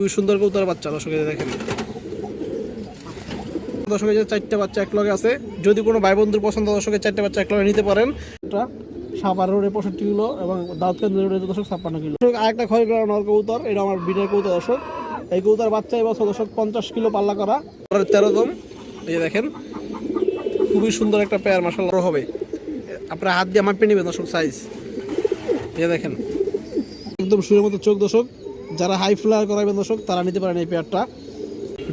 খুবই সুন্দর কৌতার বাচ্চা, দর্শক দেখেন। দর্শক চারটে বাচ্চা এক লগে আছে। যদি কোনো ভাই বন্ধুর পছন্দ দর্শকের চারটে বাচ্চা এক লগে নিতে পারেন। এটা সাবার রোডে পঁয়ষট্টি কিলো এবং দাউদকান্দি রোডে দর্শক ছাপ্পান্ন কিলো। আরেকটা খয় করা নর কবুতর, এটা আমার বিটের কবুতর, দর্শক। এই কবুতর বাচ্চা এবছর দর্শক পঞ্চাশ কিলো পাল্লা করা। তেরো দম এই দেখেন। খুবই সুন্দর একটা পেয়ার মাসাল হবে। আপনার হাত দিয়ে মাপিয়ে নেবেন দর্শক সাইজ এই দেখেন। একদম সুরের মতো চোখ, দর্শক। যারা হাই ফ্লায়ার করাবেন দর্শক, তারা নিতে পারেন এই পেয়ারটা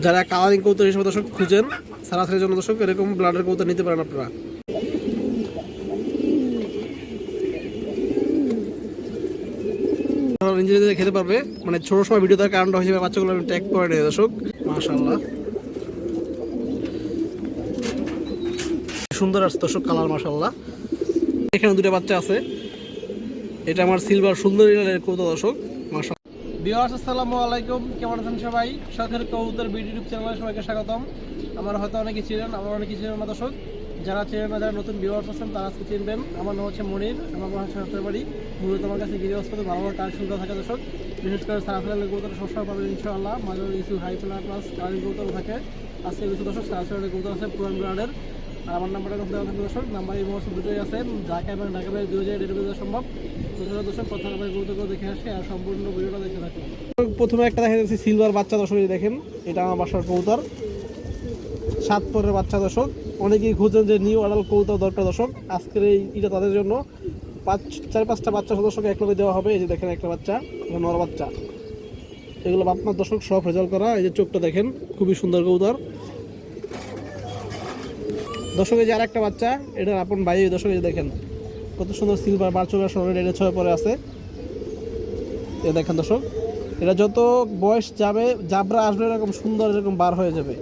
যারা কালারিং কৌতর হিসেবে দর্শক খুঁজেন সারাসারির জন্য দর্শক এরকম ব্লাডের কৌতর নিতে পারেন আপনারা। আপনারা নিজে নিজে খেতে পারবে। মানে ছোট সময় ভিডিও দেওয়ার কারণটা হিসেবে বাচ্চাগুলো আমি ট্যাগ করে নিই দর্শক। মাশাল্লাহ সুন্দর আসছে দর্শক কালার মাশাল্লাহ এখানে দুটো বাচ্চা আছে। এটা আমার সিলভার সুন্দরী কৌতো দর্শক। বিহার আসসালামু আলাইকুম। কেমন আছেন সবাই? শখের কবুতর বিডি ইউটিউব চ্যানেলে সবাইকে স্বাগতম। আমার হয়তো অনেকে ছিলেন আমার অনেকে ছিলেন না দর্শক। যারা ছিলেন না, যারা নতুন বিহার্স আছেন, তারা আজকে চিনবেন। আমার নাম হচ্ছে মনির, আমার বাসা হচ্ছে বাড়ি। মূলত আমার কাছে হাসপাতাল ভালো ভালো কাজ সুবিধা থাকে দর্শক। বিশেষ করে সারাফেলের কবুতর সবসময় পাবেন ইনশাআল্লাহ। মাঝে কিছু হাই প্লাস কারেন্ট কবুতর থাকে। আজকে কিছু দর্শক সারাফেলের কবুতর আছে পুরান ব্র্যান্ডের আর আমার নাম্বারটা কথা থাকবে দর্শক, নাম্বার এই মুহূর্তে দুটোই আছে ঢাকা এবং ঢাকা বাইরে দুই হাজার ডেলিভারি সম্ভব। দর্শক দর্শক প্রথমে আপনার গুরুত্ব দেখে আসে আর সম্পূর্ণ ভিডিওটা দেখে থাকুন প্রথমে একটা দেখা যাচ্ছে সিলভার বাচ্চা দর্শক দেখেন, এটা আমার বাসার কবুতর। সাত পরের বাচ্চা দর্শক, অনেকেই খুঁজছেন যে নিউ আডাল কবুতর দরকার দর্শক। আজকের এই এটা তাদের জন্য পাঁচ, চার, পাঁচটা বাচ্চা দর্শক একলগে দেওয়া হবে। এই যে দেখেন একটা বাচ্চা নর বাচ্চা। এগুলো আপনার দর্শক, সব রেজাল্ট করা। এই যে চোখটা দেখেন, খুবই সুন্দর কবুতর। দর্শক এই যে আরেকটা বাচ্চা, এটা আপন ভাই যে দেখেন, কত সুন্দর সিলভার বারচোরা শহরের এটা ছয় পরে আছে। এ দেখেন দর্শক, এটা যত বয়স যাবে, জাবরা আসবে এরকম সুন্দর এরকম বার হয়ে যাবে।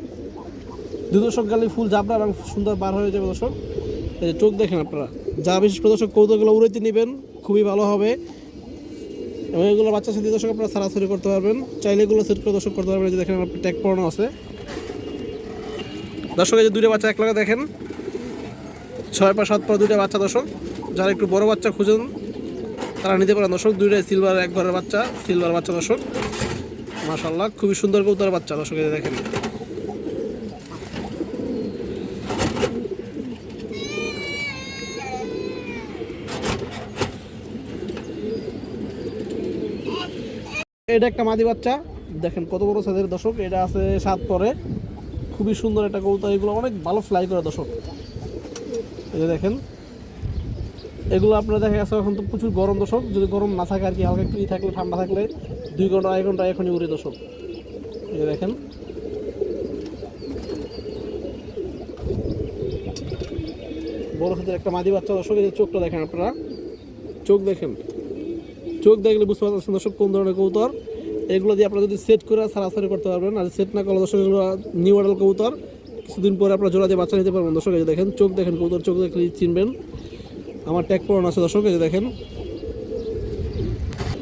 দুই দশক গেলে ফুল জাবরা এবং সুন্দর বার হয়ে যাবে দর্শক। এই যে চোখ দেখেন আপনারা, যা বিশেষ করে দর্শক কৌতুকগুলো উড়াইতে নেবেন, খুবই ভালো হবে। এবং এগুলো বাচ্চা সাথে দর্শক আপনারা সারাসারি করতে পারবেন। চাইলে এগুলো সেট করে করতে পারবেন। যে দেখেন আপনার ট্যাগ পড়ানো আছে। দর্শক, এই যে দুটো বাচ্চা এক লাগে দেখেন। ছয় পা সাত পা দুইটা বাচ্চা দর্শক। যারা একটু বড় বাচ্চা খুঁজেন, তারা নিতে পারেন দর্শক। দুইটাই সিলভার এক ঘরের বাচ্চা সিলভার বাচ্চা দর্শক। মাশাল্লাহ খুবই সুন্দর কৌতার বাচ্চা দর্শক দেখেন। এটা একটা মাদি বাচ্চা। দেখেন কত বড় সাইজের দর্শক। এটা আছে সাত পরে। খুবই সুন্দর একটা কবুতর। এগুলো অনেক ভালো ফ্লাই করে দর্শক। এই দেখেন। এগুলো আপনারা দেখা গেছে এখন তো প্রচুর গরম দর্শক। যদি গরম না থাকে আর কি, হালকা একটু থাকলে, ঠান্ডা থাকলে দুই ঘণ্টা, আড়াই ঘণ্টা এখনই উড়ে দর্শক। এই দেখেন। বড় সাথে একটা মাদি বাচ্চা দর্শক, এই চোখটা দেখেন আপনারা। চোখ দেখেন। চোখ দেখলে বুঝতে পারছেন দর্শক কোন ধরনের কবুতর। এগুলো দিয়ে আপনারা যদি সেট করে সারাসারি করতে পারবেন, আর সেট না করলে দর্শক এগুলো নিউ মডেল কবুতর। কিছুদিন পরে আপনারা জোড়া দিয়ে বাচ্চা নিতে পারবেন। দর্শক, এই দেখেন, চোখ দেখেন, কবুতর চোখ দেখলে চিনবেন। আমার ট্যাগ পড়ানো আছে, দর্শক, এই দেখেন।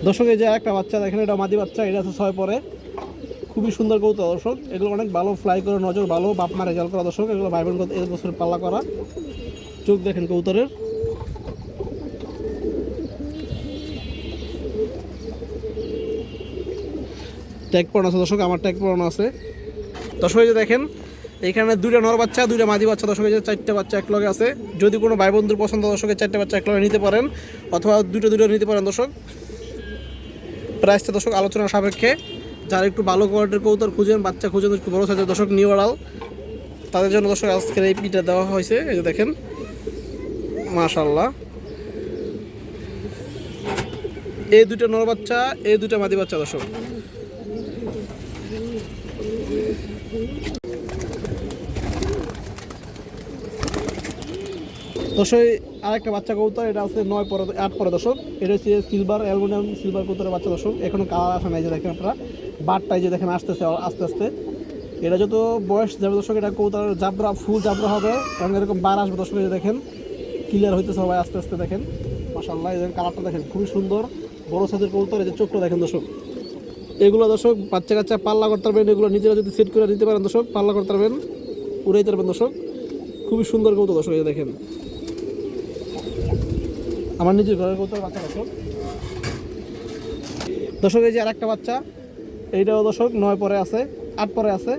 দর্শক, এই যে একটা বাচ্চা, দেখেন, এটা মাদি বাচ্চা, এটা আছে ছয় পরে। খুবই সুন্দর কবুতর, দর্শক। এগুলো অনেক ভালো ফ্লাই করে, নজর ভালো, বাপ মা রেজাল্ট করা, দর্শক। এগুলো ভাই বোন এক বছর পাল্লা করা। চোখ দেখেন কবুতরের। ট্যাগ পড়ানো আছে, দর্শক, আমার ট্যাগ পড়ানো আছে। দর্শক, এই যে দেখেন এখানে দুইটা নর বাচ্চা, দুইটা মাদি বাচ্চা দর্শক এই চারটে বাচ্চা এক লগে আছে। যদি কোনো ভাই বন্ধুর পছন্দ দর্শকের চারটে বাচ্চা এক লগে নিতে পারেন, অথবা দুটো দুটো নিতে পারেন দর্শক। প্রাইসটা দর্শক আলোচনা সাপেক্ষে, যারা একটু ভালো কোয়ালিটির কৌতর খুঁজেন, বাচ্চা খুঁজেন, একটু বড় সাইজের দর্শক নিউ আড়াল তাদের জন্য দর্শক আজকের এই পিটা দেওয়া হয়েছে, এই যে দেখেন। মাশাল্লাহ এই দুটো নর বাচ্চা, এই দুটো মাদি বাচ্চা দর্শক। দর্শক আরেকটা বাচ্চা কবুতর, এটা আছে নয় পরে আট পরে দর্শক এটা হচ্ছে সিলভার অ্যালুমিনিয়াম সিলভার কবুতরের বাচ্চা দর্শক। এখনও কালার আসে নাই যে দেখেন আপনারা। বারটাই যে দেখেন আসতেছে, আস্তে আস্তে। এটা যত বয়স যাবে দর্শক, এটা কবুতর জাবরা, ফুল জাবরা হবে। এবং এরকম বার আসবে দর্শক যে দেখেন ক্লিয়ার হইতেছে সবাই আস্তে আস্তে দেখেন। মাসাল্লাহ দেখেন কালারটা দেখেন, খুবই সুন্দর। বড় সাইজের কবুতর যে চোখটা দেখেন দর্শক। এগুলো দর্শক, বাচ্চা কাচ্চা পাল্লা করতে পারবেন, এগুলো নিজেরা যদি সেট করে নিতে পারেন দর্শক, পাল্লা করতে পারবেন, উড়াইতে পারবেন দর্শক। খুবই সুন্দর কবুতর দর্শক, এই দেখেন। আমার নিজের ঘরের কবুতর বাচ্চা, দর্শক। দর্শক, এই যে আরেকটা বাচ্চা, এইটাও দর্শক নয় পরে আছে, আট পরে আছে।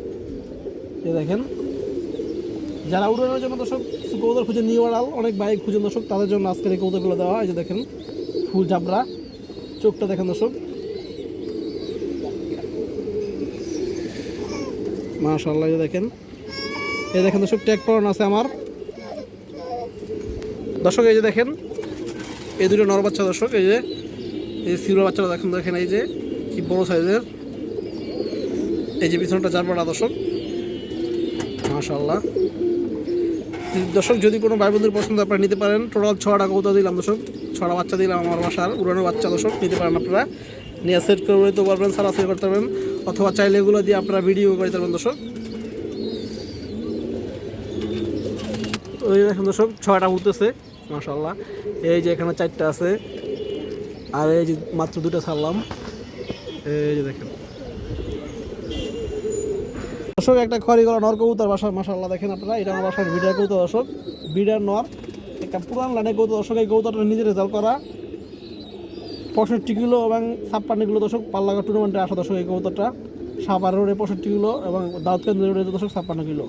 এই দেখেন, যারা উড়ানোর জন্য দর্শক কৌতর খুঁজে নিয়ে ওড়াল অনেক বাইক খুঁজে দর্শক, তাদের জন্য আজকের এই কৌতরগুলো দেওয়া হয়। যে দেখেন, ফুল ঝাবড়া চোখটা দেখেন দর্শক। মাশাল্লাহ দেখেন। এই দেখেন দর্শক, ট্যাগ পরানো আছে আমার। দর্শক, এই যে দেখেন এই দুটো নর বাচ্চা দর্শক, এই যে, এই সিলভার বাচ্চাটা দেখেন দেখেন এই যে, কি বড় সাইজের। এই যে পিছনটা চার পাড়া দর্শক। মাশাল্লাহ দর্শক, যদি কোনো ভাই বন্ধুর পছন্দ, আপনারা নিতে পারেন। টোটাল ছটা কৌতা দিলাম দর্শক। ছটা বাচ্চা দিলাম আমার বাসার। উড়ানো বাচ্চা দর্শক, নিতে পারেন আপনারা। নিয়ে সেট করে নিতে পারবেন সারা সারাসারি করতে পারবেন। অথবা চাইলে এগুলো দিয়ে আপনারা ভিডিও করতে পারবেন দর্শক। ওই দেখেন দর্শক ছয়টা উঠতেছে। মাশাল্লাহ এই যে এখানে চারটা আছে। আর এই যে মাত্র দুটো ছাড়লাম। এই যে দেখেন। দর্শক, একটা খড়ি করা নর কবুতর বাসা মাশাল্লাহ দেখেন আপনারা, এটা আমার বাসার বিডার কবুতর দর্শক। বিডার নর, একটা পুরান লাইনে কবুতর দর্শক, এই কবুতরটা নিজে রেজাল্ট করা। পঁয়ষট্টি কিলো এবং ছাপ্পান্ন কিলো দর্শক পাল্লাগা টুর্নামেন্টে আসা দর্শক এই কবুতরটা। সাবার রোডে পঁয়ষট্টি কিলো এবং দাউদকান্দি রোডে দর্শক ছাপ্পান্ন কিলো।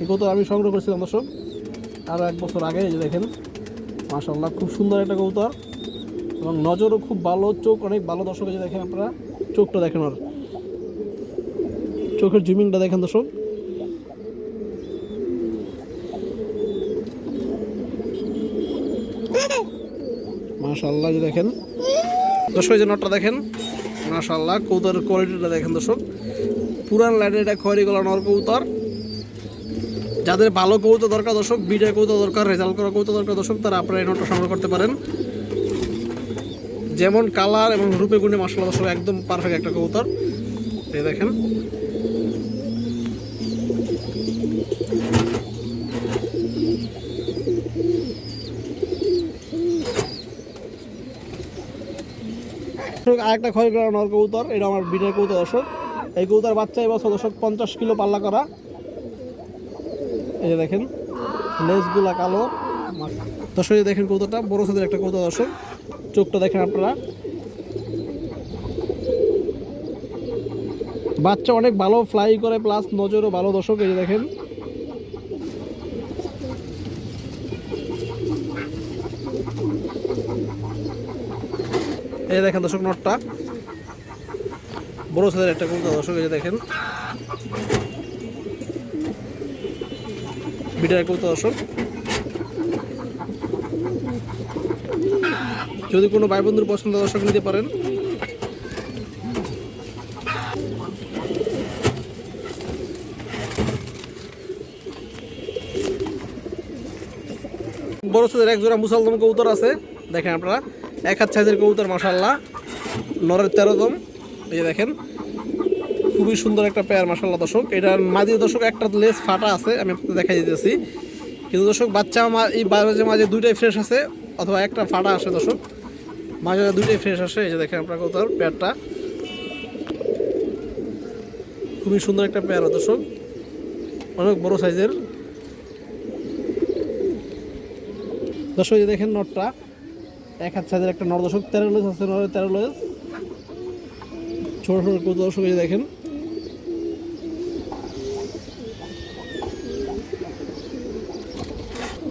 এই কবুতর আমি সংগ্রহ করেছিলাম দর্শক। আরও এক বছর আগে, এই যে দেখেন মাশাল্লাহ খুব সুন্দর একটা কবুতর এবং নজরও খুব ভালো, চোখ অনেক ভালো। দর্শক যে দেখেন আপনারা, চোখটা দেখেন ওর। চোখের জুমিংটা দেখেন দর্শক। মাশাল্লাহ যে দেখেন। দর্শক যে নটটা দেখেন মাশাল্লাহ কৌতরের কোয়ালিটিটা দেখেন দর্শক। পুরান লাইনের এটা খয়রি গলা নর কৌতর যাদের ভালো কৌতো দরকার, দর্শক বিডের কৌতো দরকার রেজাল্ট করা কৌতো দরকার, দর্শক, তারা আপনারা এই নোটটা সংগ্রহ করতে পারেন। যেমন কালার এবং রূপে গুণে মশলা দর্শক, একদম পারফেক্ট একটা কৌতর এই দেখেন। আরেকটা করা নর কবুতর, এটা আমার বিডের কবুতর, দর্শক। এই কবুতর বাচ্চা এবছর দর্শক, পঞ্চাশ কিলো পাল্লা করা। এই যে দেখেন লেজগুলা কালো দর্শক দেখেন কৌতাটা, বড় সাইজের একটা কৌতা, দর্শক। চোখটা দেখেন আপনারা। বাচ্চা অনেক ভালো ফ্লাই করে প্লাস নজরও ভালো, দর্শক, এই যে দেখেন। এই দেখেন দর্শক, নটটা। বড় সাইজের একটা কৌতা, দর্শক, এই যে দেখেন। বিটার কৌতা দর্শক। যদি কোনো ভাই বন্ধুর পছন্দ দর্শক নিতে পারেন। বড় সাইজের এক জোড়া মুসলদম কবুতর আছে। দেখেন আপনারা, এক হাত সাইজের কবুতর মাসাল্লাহ নরের তেরোদম এই দেখেন খুবই সুন্দর একটা পেয়ার মাসাল্লাহ দর্শক। এটার মাঝে দর্শক একটা লেস ফাটা আছে, আমি আপনাদের দেখাই দিতেছি। কিন্তু দর্শক, বাচ্চা এই মাঝে মাঝে দুইটাই ফ্রেশ আছে, অথবা একটা ফাটা আসে দর্শক। মাঝে মাঝে দুইটাই ফ্রেশ আসে, এই যে দেখেন আপনার কোথাও পেয়ারটা খুবই সুন্দর একটা পেয়ার দর্শক। অনেক বড় সাইজের। দর্শক যে দেখেন নটটা এক হাত সাইজের একটা নর দর্শক, তেরো লেস আছে, তেরো লেস। ছোট ছোট দর্শক, এই দেখেন।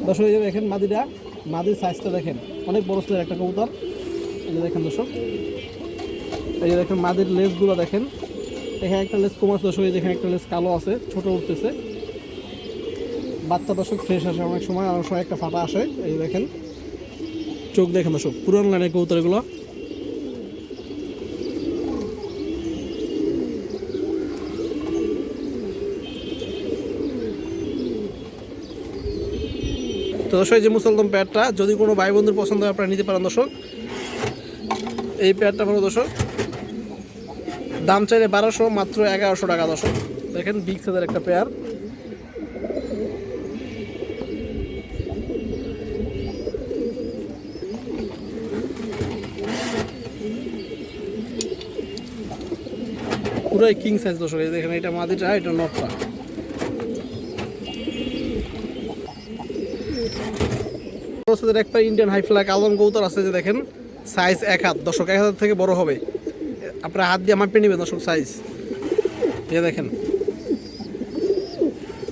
দর্শক, এই দেখেন মাদিটা, মাদির সাইজটা দেখেন, অনেক বড় সাইজের একটা কবুতর। এই যে দেখেন দর্শক, এই যে দেখেন মাদির লেসগুলো দেখেন, এখানে একটা লেস কুমার দর্শক, এই যে এখানে একটা লেস কালো আছে, ছোট উঠতেছে। বাচ্চা দর্শক ফ্রেশ আসে অনেক সময় অনেক সময় একটা ফাটা আসে, এই দেখেন। চোখ দেখেন দর্শক, পুরান লাইনের কবুতর তো দর্শক যে মুসলদম প্যাডটা যদি কোনো ভাই বন্ধুর পছন্দ হয়, আপনারা নিতে পারেন, দর্শক। এই প্যাডটা হলো, দর্শক, দাম চাইলে বারোশো, মাত্র এগারোশো টাকা, দর্শক। দেখেন, বিগ সাইজের একটা পেয়ার। পুরাই কিং সাইজ দর্শক দেখেন, এটা মাদিটা, এটা নটটা। বছরের একটা ইন্ডিয়ান হাই ফ্ল্যাগ আলম কৌতর আছে যে দেখেন সাইজ এক হাত। দর্শক, এক হাত থেকে বড় হবে। আপনার হাত দিয়ে মাপিয়ে নেবেন দর্শক সাইজ এই দেখেন,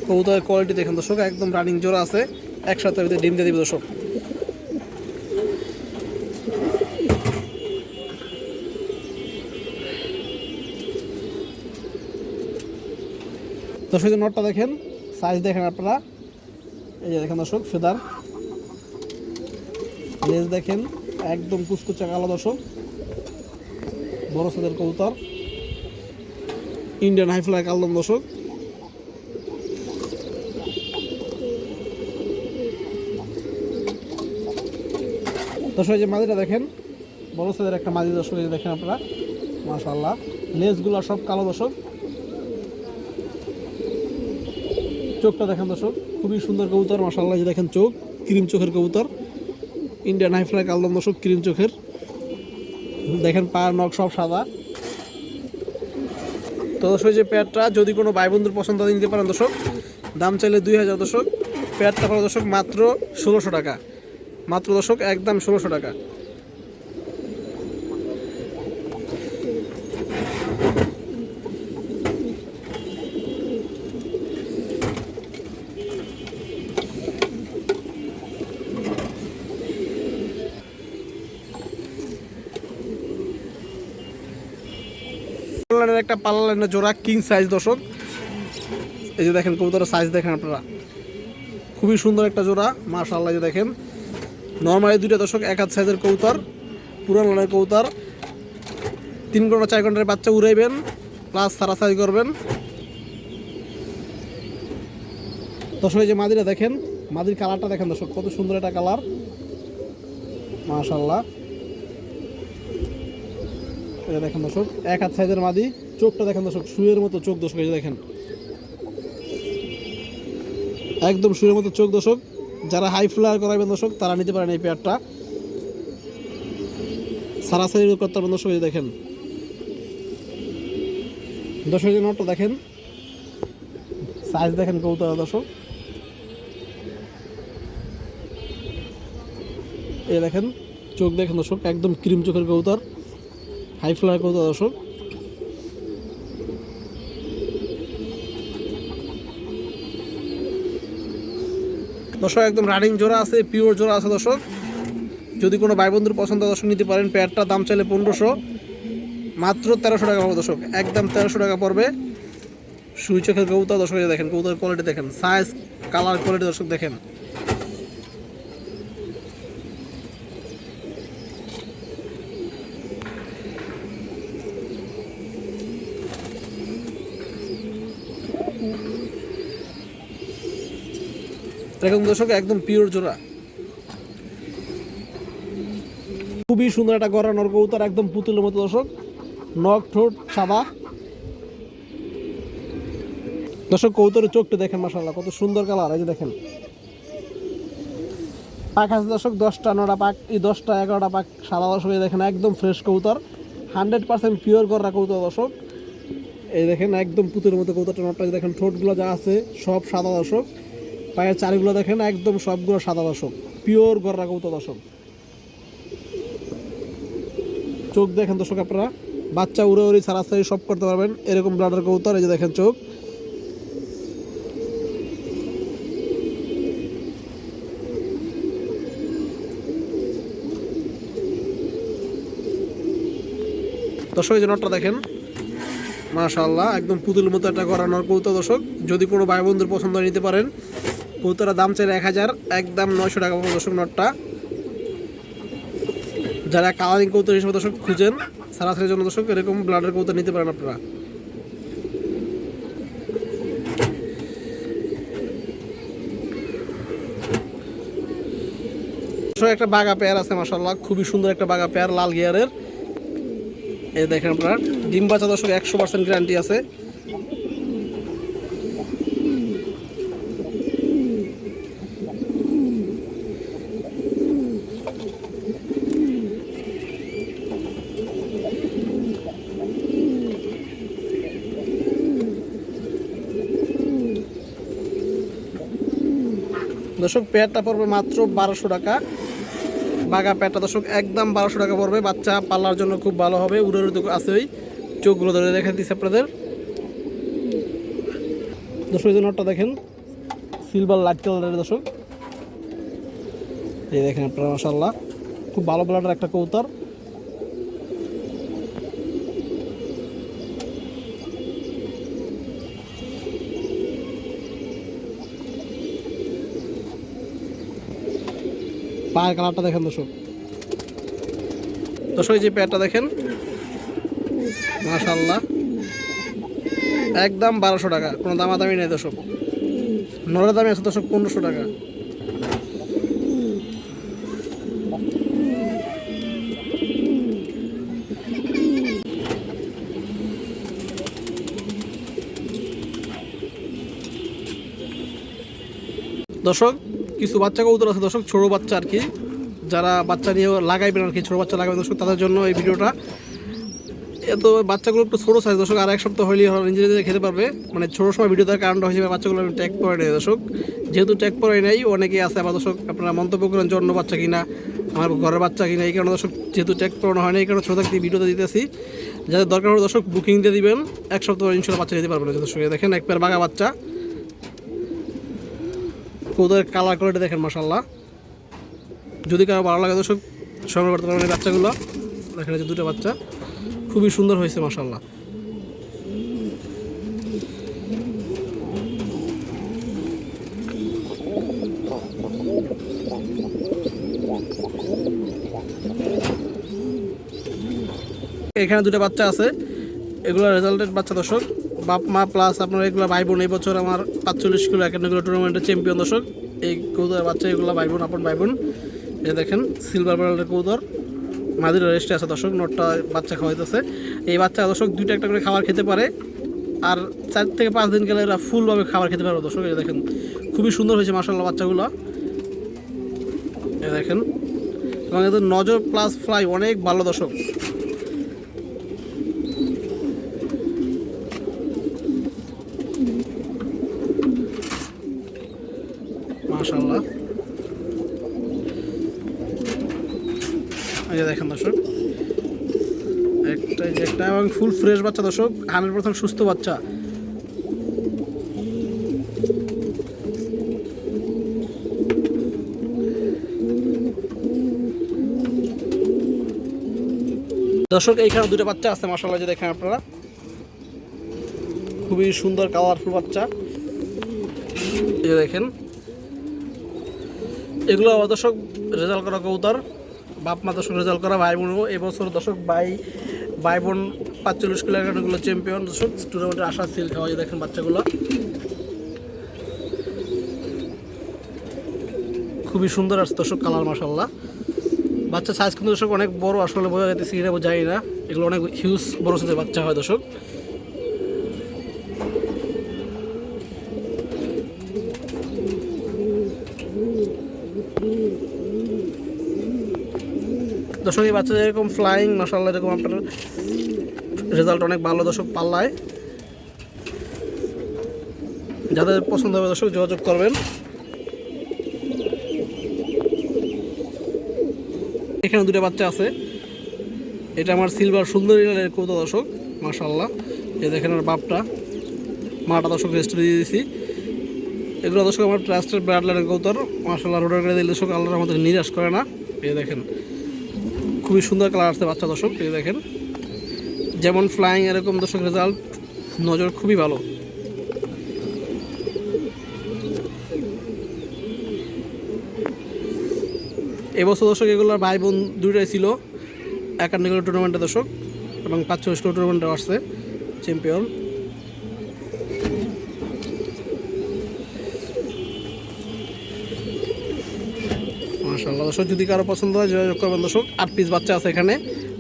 কবুতরের কোয়ালিটি দেখেন দর্শক, একদম রানিং জোড়া আছে। একসাথে ভিতরে ডিম দিয়ে দিবে দর্শক। দর্শক নটটা দেখেন সাইজ দেখেন আপনারা। এই যে দেখেন দর্শক ফেদার লেজ দেখেন, একদম কুচকুচা কালো দর্শক। বড় সাদের কবুতর। ইন্ডিয়ান হাইফ্লাই কালদম দর্শক। এই যে মাদিটা দেখেন, বড় সাদের একটা মাদি দর্শক, এই দেখেন আপনারা। মাশাল্লাহ লেজগুলো সব কালো দর্শক। চোখটা দেখেন দর্শক, খুবই সুন্দর কবুতর মাশাল্লাহ যে দেখেন চোখ, ক্রিম চোখের কবুতর। ইন্ডিয়ান হাইফ্লাই কালদম দর্শক ক্রিম চোখের। দেখেন পায়ের নখ সব সাদা। তো দর্শক যে প্যাডটা যদি কোনো ভাই বন্ধুর পছন্দ নিতে পারেন দর্শক। দাম চাইলে দুই হাজার দর্শক। প্যাডটা পড়ে দর্শক মাত্র ষোলোশো টাকা। মাত্র দর্শক একদম ষোলোশো টাকা লাইনের একটা পাল্লা লাইনের জোড়া কিং সাইজ দর্শক। এই যে দেখেন কবুতরের সাইজ দেখেন আপনারা। খুবই সুন্দর একটা জোড়া, মাশাআল্লাহ এই যে দেখেন। নর্মালি দুইটা দর্শক এক হাত সাইজের কবুতর, পুরান লাইনের কবুতর। তিন ঘণ্টা, চার ঘণ্টার বাচ্চা উড়াইবেন প্লাস সারা সাইজ করবেন। দর্শক, এই যে মাদিরা দেখেন, মাদির কালারটা দেখেন দর্শক, কত সুন্দর একটা কালার মাশাআল্লাহ। এটা দেখেন দর্শক, এক হাত সাইজের মাদি। চোখটা দেখেন দর্শক শুয়ের মতো চোখ দর্শক, এই দেখেন। একদম শুয়ের মতো চোখ দর্শক, যারা হাই ফ্লায়ার করাবেন দর্শক, তারা নিতে পারেন এই পেয়ারটা সারাসারি করতে পারবেন দর্শক, এই দেখেন। দর্শক যে নটটা দেখেন। সাইজ দেখেন কৌতরা দর্শক। এই দেখেন, চোখ দেখেন দর্শক, একদম ক্রিম চোখের কৌতর হাই ফ্লায়ার কৌতর দর্শক। দর্শক, একদম রানিং জোড়া আছে পিওর জোড়া আছে দর্শক। যদি কোনো ভাই বন্ধুর পছন্দ দর্শক, নিতে পারেন। প্যাডটার দাম চাইলে পনেরোশো। মাত্র তেরোশো টাকা পড়বে দর্শক। একদম তেরোশো টাকা পড়বে। সুই চোখের কবুতর, দর্শক দেখেন কবুতার কোয়ালিটি দেখেন। সাইজ কালার কোয়ালিটি দর্শক দেখেন। দেখুন দর্শক, একদম পিওর জোড়া। খুবই সুন্দর একটা গড়া নর কবুতর একদম পুতুলের মতো দর্শক। নখ, ঠোঁট, সাদা। দর্শক কৌতরের চোখটা দেখেন মাসাল্লাহ কত সুন্দর কালার এই যে দেখেন। পাক আছে দর্শক, দশটা, নটা পাক, এই দশটা, এগারোটা পাক সাদা দর্শক, এই দেখেন, একদম ফ্রেশ কৌতর হান্ড্রেড পার্সেন্ট পিওর গড়া কবুতর দর্শক। এই দেখেন, একদম পুতুলের মতো কৌতরটা নটটা দেখেন, ঠোঁটগুলো যা আছে, সব সাদা দর্শক। পায়ের চারিগুলো দেখেন একদম সবগুলো সাদা দর্শক, পিওর গররা কবুতর দর্শক। চোখ দেখেন দর্শক আপনারা, বাচ্চা উড়ে উড়ি সারাসারি সব করতে পারবেন, এরকম ব্লাডের কবুতর, এই যে দেখেন চোখ। দর্শক, এই যে নটটা দেখেন, মাশাআল্লাহ, একদম পুতুলের মতো একটা করানোর কৌতুক দর্শক। যদি কোনো ভাই বন্ধুর পছন্দ নিতে পারেন কৌতারা দাম চাইলে এক হাজার, একদম নয়শো টাকা দর্শক নটটা। যারা কালারিং কৌতুক হিসেবে দর্শক খুঁজেন সারাসারির জন্য দর্শক এরকম ব্লাডের কৌতুক নিতে পারেন আপনারা। একটা বাগা পেয়ার আছে মাসাল্লাহ খুবই সুন্দর একটা বাগা পেয়ার লাল গিয়ারের এই দেখেন আপনার, ডিম বাচ্চা দর্শক একশো পার্সেন্ট গ্যারান্টি আছে। দর্শক, পেয়ারটা পড়বে মাত্র বারোশো টাকা। বাঘা পেয়ারটা দর্শক, একদম বারোশো টাকা পড়বে। বাচ্চা পাল্লার জন্য খুব ভালো হবে উড়ের আছে ওই চোখগুলো ধরে দেখা দিচ্ছে আপনাদের। দর্শক নটটা দেখেন সিলভার লাইট কালারের দর্শক। এই দেখেন আপনারা মাসাল্লাহ খুব ভালো ব্লাডের একটা কৌতার পায়ের কালারটা দেখেন দর্শক। দর্শক যে প্যাডটা দেখেন মাশাল্লাহ একদম বারোশো টাকা, কোনো দামাদামি নেই দর্শক। নরের দামি আছে দর্শক পনেরোশো টাকা। দর্শক কিছু বাচ্চা কবুতর আছে দর্শক, ছোটো বাচ্চা আর কি। যারা বাচ্চা নিয়ে লাগাইবেন আর কি, ছোটো বাচ্চা লাগাবেন দর্শক, তাদের জন্য এই ভিডিওটা। এত বাচ্চাগুলো একটু ছোটো সাইজ দর্শক, আর এক সপ্তাহ হলেই নিজে নিজে খেতে পারবে। মানে ছোটো সময় ভিডিও দেওয়ার কারণটা হিসেবে বাচ্চাগুলো আমি ট্যাগ করে নেই দর্শক। যেহেতু ট্যাগ করে নেই অনেকেই আছে আবার দর্শক, আপনারা মন্তব্য করেন যে অন্য বাচ্চা কিনা, আমার ঘরের বাচ্চা কিনা? এই কারণে দর্শক, যেহেতু ট্যাগ করানো হয় না এই কারণে ছোটো থাকতে ভিডিওতে দিতেছি। যাদের দরকার হলে দর্শক বুকিং দিয়ে দিবেন। এক সপ্তাহ ইনশাল্লাহ বাচ্চা দিতে পারবেন দর্শক। দেখেন, এক পেয়ার বাঘা বাচ্চা। কৌদের কালার কোয়ালিটি দেখেন মাসাল্লাহ যদি কারও ভালো লাগে দর্শক, সংগ্রহ করতে পারবেন বাচ্চাগুলো। দেখেন যে দুটো বাচ্চা। খুবই সুন্দর হয়েছে মাসাল্লাহ এখানে দুটো বাচ্চা আছে। এগুলো রেজাল্টের বাচ্চা দর্শক। বাপ মা প্লাস আপনার এগুলো ভাই বোন এই বছর আমার পাঁচচল্লিশ কিলো একান্নগুলো টুর্নামেন্টের চ্যাম্পিয়ন দর্শক। এই কৌদর বাচ্চা, এগুলো ভাই বোন আপন ভাই বোন এটা দেখেন সিলভার বার্ডের কৌদর মাদির রেস্টে আছে দর্শক, নোটটা বাচ্চা খাওয়াইতেছে। এই বাচ্চা দর্শক দুইটা একটা করে খাবার খেতে পারে। আর চার থেকে পাঁচ দিন গেলে এরা ফুলভাবে খাবার খেতে পারবে দর্শক, এই দেখেন। খুবই সুন্দর হয়েছে মার্শাল্লাহ বাচ্চাগুলো। এই দেখেন। এবং এদের নজর প্লাস ফ্লাই অনেক ভালো দর্শক। মাশাল্লাহ এই যে দেখেন দর্শক, একটা একটা এবং ফুল ফ্রেশ বাচ্চা দর্শক হান্ড্রেড পার্সেন্ট সুস্থ বাচ্চা। দর্শক এইখানে দুটো বাচ্চা আছে মাসাল্লাহ যে দেখেন আপনারা। খুবই সুন্দর কালারফুল বাচ্চা। এই দেখেন এগুলো দর্শক রেজাল্ট করা কৌতার বাপ মা দর্শক রেজাল্ট করা ভাই বোনও এবছর দর্শক ভাই ভাই বোন পাঁচচল্লিশ কিলো এগারোগুলো চ্যাম্পিয়ন দর্শক টুর্নামেন্টের আশা সিল খাওয়া যায় দেখেন বাচ্চাগুলো। খুবই সুন্দর আসছে দর্শক কালার মাসাল্লাহ বাচ্চা সাইজ কিন্তু দর্শক অনেক বড়, আসলে বোঝা যাইতেছে কিনা জানি না। এগুলো অনেক হিউজ বড় সাইজের বাচ্চা হয় দর্শক। দর্শক বাচ্চা যেরকম ফ্লাইং মশাল্লা এরকম আপনার রেজাল্ট অনেক ভালো দর্শক পাল্লায়। যাদের পছন্দ হবে দর্শক, যোগাযোগ করবেন। এখানে দুটো বাচ্চা আছে। এটা আমার সিলভার সুন্দরী লালের কৌতো দর্শক মাশাল্লাহ এই দেখেন আর বাপটা। মাটা দর্শক রেস্ট দিয়ে দিয়েছি। এগুলো দর্শক আমার ট্রাস্টের ব্রাড লাইনের কৌতর মাশাল্লাহ রোডার করে দিলে দর্শক আল্লাহর আমাদের নিরাশ করে না। এ দেখেন। খুবই সুন্দর কালার আসছে বাচ্চা দর্শক, এই দেখেন। যেমন ফ্লাইং এরকম দর্শক রেজাল্ট নজর খুবই ভালো। এবছর দর্শক এগুলোর ভাই বোন দুইটাই ছিল, একান্ন কিলো টুর্নামেন্টে দর্শক, এবং পাঁচ কিলো টুর্নামেন্টে আসছে চ্যাম্পিয়ন মাশাল্লাহ দর্শক, যদি কারও পছন্দ হয়, যোগাযোগ করবেন দর্শক। আট পিস বাচ্চা আছে এখানে।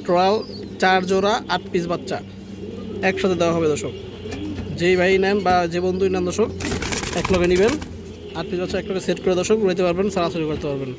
টোটাল চার জোড়া আট পিস বাচ্চা। একসাথে দেওয়া হবে দর্শক। যেই ভাই নেন বা যে বন্ধুই নেন দর্শক, এক লগে নেবেন। আট পিস বাচ্চা এক লগে সেট করে দর্শক, রইতে পারবেন, সরাসরি করতে পারবেন।